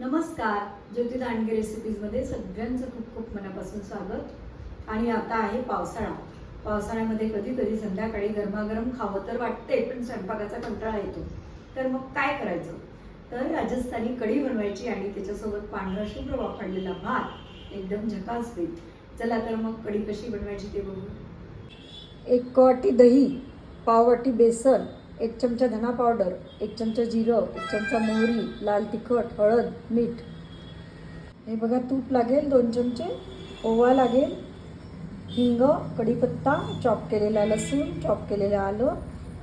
नमस्कार ज्योती दांडगे रेसिपीजमध्ये सगळ्यांचं खूप खूप मनापासून स्वागत. आणि आता आहे पावसाळा. पावसाळ्यामध्ये कधी कधी संध्याकाळी गरमागरम खावं तर वाटते पण स्वयंपाकाचा कंटाळा येतो. तर मग काय करायचं? तर राजस्थानी कढी बनवायची आणि त्याच्यासोबत पांढरा शुभ्र वापरलेला भात एकदम झकास होईल चला तर मग कढी कशी बनवायची ते बघू. एक वाटी दही पाव वाटी बेसन एक चमचा धना पावडर एक चमचा जिरं एक चमचा मोहरी लाल तिखट हळद मीठ. हे बघा तूप लागेल दोन चमचे. ओवा लागेल हिंग कढीपत्ता चॉप केलेला लसूण चॉप केलेलं आलं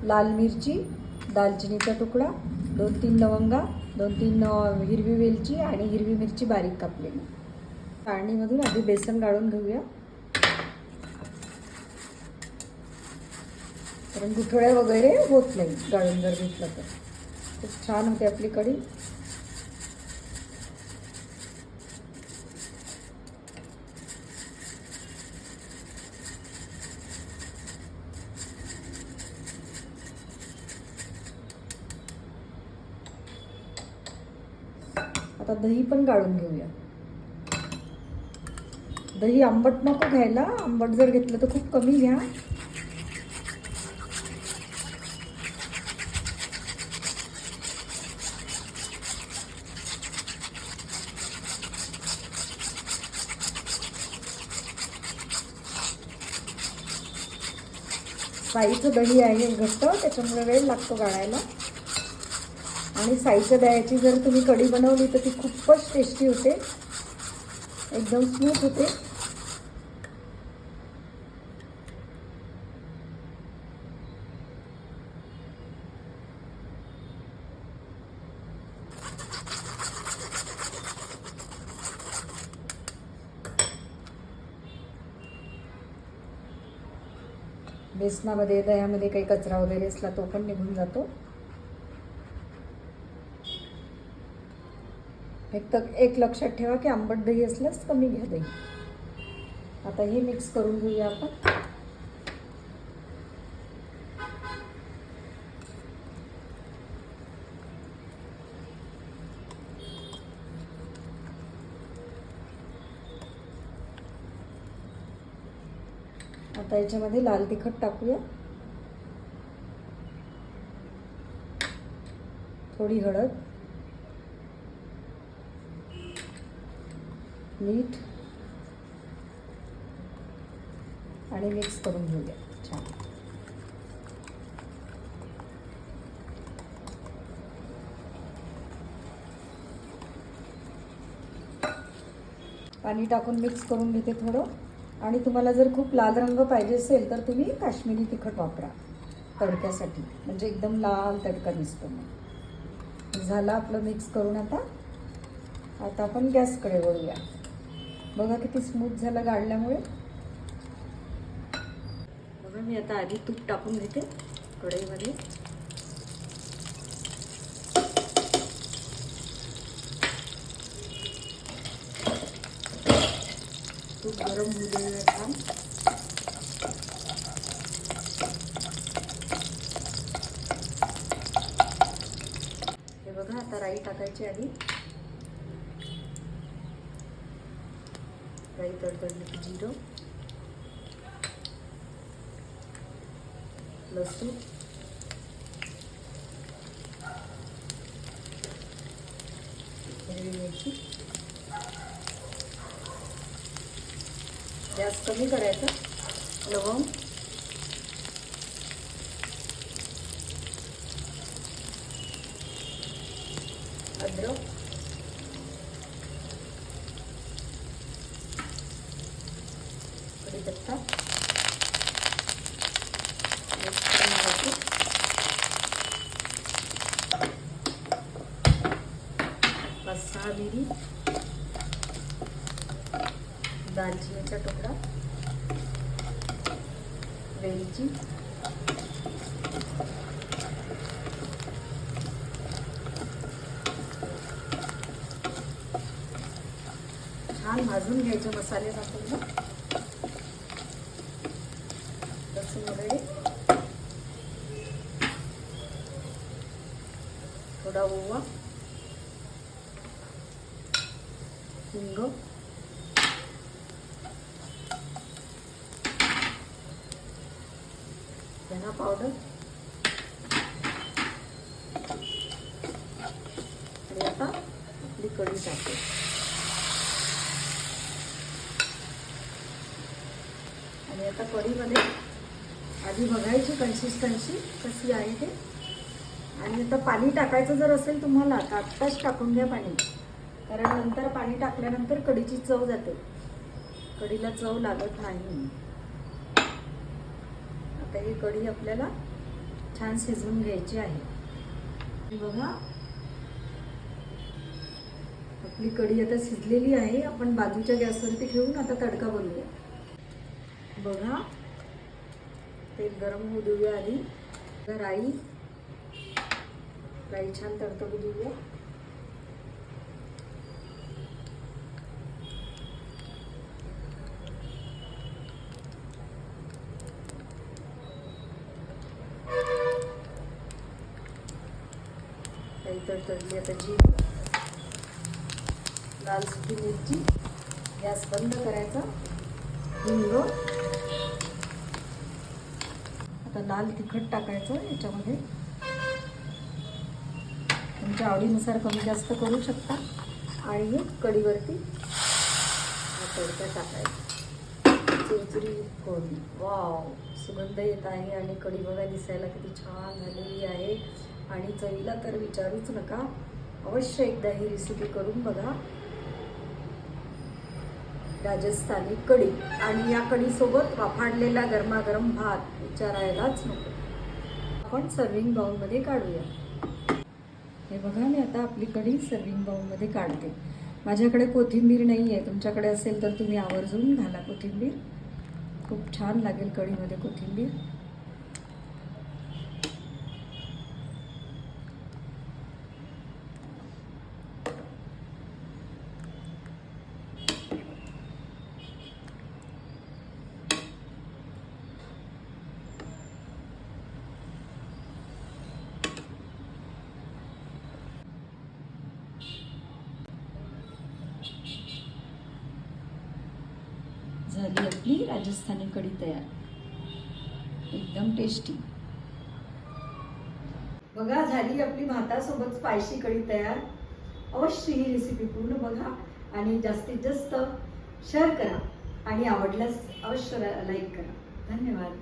लाल मिरची दालचिनीचा तुकडा दोन तीन लवंगा दोन तीन हिरवी वेलची आणि हिरवी मिरची बारीक कापलेली. चाळणीमधून आधी बेसन गाळून घेऊया. कारण गुठळ्या वगैरे होत नाही गाळून जर घेतलं तर. खूप छान होते आपली कढी. आता दही पण गाळून घेऊया. दही आंबट नको घ्यायला आंबट जर घेतलं तर खूप कमी घ्या. साईचं दही आहे घट्ट त्याच्यामुळे वेळ लागतो गाळायला. आणि साईच्या दह्याची जर तुम्ही कढी बनवली तर ती खूपच टेस्टी होते. एकदम स्मूथ होते. बेसनामध्ये दह्यामध्ये काही कचरा वगैरे असला तो पण निघून जातो. एक तर एक लक्षात ठेवा की आंबट दही असल्यास कमी घ्या दही. आता हे मिक्स करून घेऊया आपण. आता याच्यामध्ये लाल तिखट टाकूया. थोडी हळद. मीठ. आणि मिक्स करून घेऊया. छान. पाणी टाकून मिक्स करून घेते थोडं. आणि तुम्हाला जर खूप लाल रंग पाहिजे असेल तर तुम्ही काश्मीरी तिखट वापरा तडक्यासाठी. म्हणजे एकदम लाल तडका दिसतो मग. झालं आपलं मिक्स करून आता. आता आपण गॅसकडे वळूया. बघा किती स्मूथ झालं गाळल्यामुळे. बघा मी आता आधी तूप टाकून घेते कढईमध्ये. गरम होऊ देऊया छान हे बघा आता राई टाकायची आधी राई तडतडली की जिरं. लसूण. हिरवी मिरची. गॅस कमी करायचा. लवंग. अद्रक. कढीपत्ता. मिक्स करून पाच सहा मिरी दालचिनीचा तुकडा वेलची छान भाजून घ्यायचे मसाले टाकून. लसूण वगैरे. थोडा ओवा. हिंग धना पावडर आणि आता आपली कढी टाकू. आणि आता कढीमध्ये आधी बघायची कन्सिस्टन्सी कशी आहे ते. आणि आता पाणी टाकायचं जर असेल तुम्हाला तर आत्ताच टाकून घ्या पाणी. कारण नंतर पाणी टाकल्यानंतर कढीची चव जाते. कढीला चव लागत नाही आता ही कढी आपल्याला छान शिजवून घ्यायची आहे. बघा आपली कढी आता शिजलेली आहे. आपण बाजूच्या गॅसवरती ठेवून आता तडका बनवूया. बघा तेल गरम होऊ देऊया आधी. तर राई राई छान तडतडू देऊया. राई तडतडली आता जी. लाल सुकी मिरची. गॅस बंद करायचा. हिंग आता लाल तिखट टाकायचं याच्यामध्ये. तुमच्या आवडीनुसार कमी जास्त करू शकता. आणि हे कढीवरती हा टाकायचं. चुरचुरी चिरचिरी वाव! सुगंध येत आहे आणि कढी बघा दिसायला किती छान झालेली आहे. आणि चवीला तर विचारूच नका. अवश्य एकदा ही रेसिपी करून बघा. राजस्थानी कढी आणि या कढीसोबत वाफाडलेला गरमागरम भात विचारायलाच नको. आपण सर्विंग बाउलमध्ये काढूया. हे बघा मी आता आपली कढी सर्विंग बाउलमध्ये काढते. माझ्याकडे कोथिंबीर नाही आहे तुमच्याकडे असेल तर तुम्ही आवर्जून घाला कोथिंबीर. खूप छान लागेल कढीमध्ये कोथिंबीर झाली आपली राजस्थानी कढी तयार. एकदम टेस्टी बघा झाली आपली भातासोबत स्पायसी कढी तयार. अवश्य ही रेसिपी पूर्ण बघा आणि जास्तीत जास्त शेअर करा. आणि आवडल्यास अवश्य लाईक करा. धन्यवाद.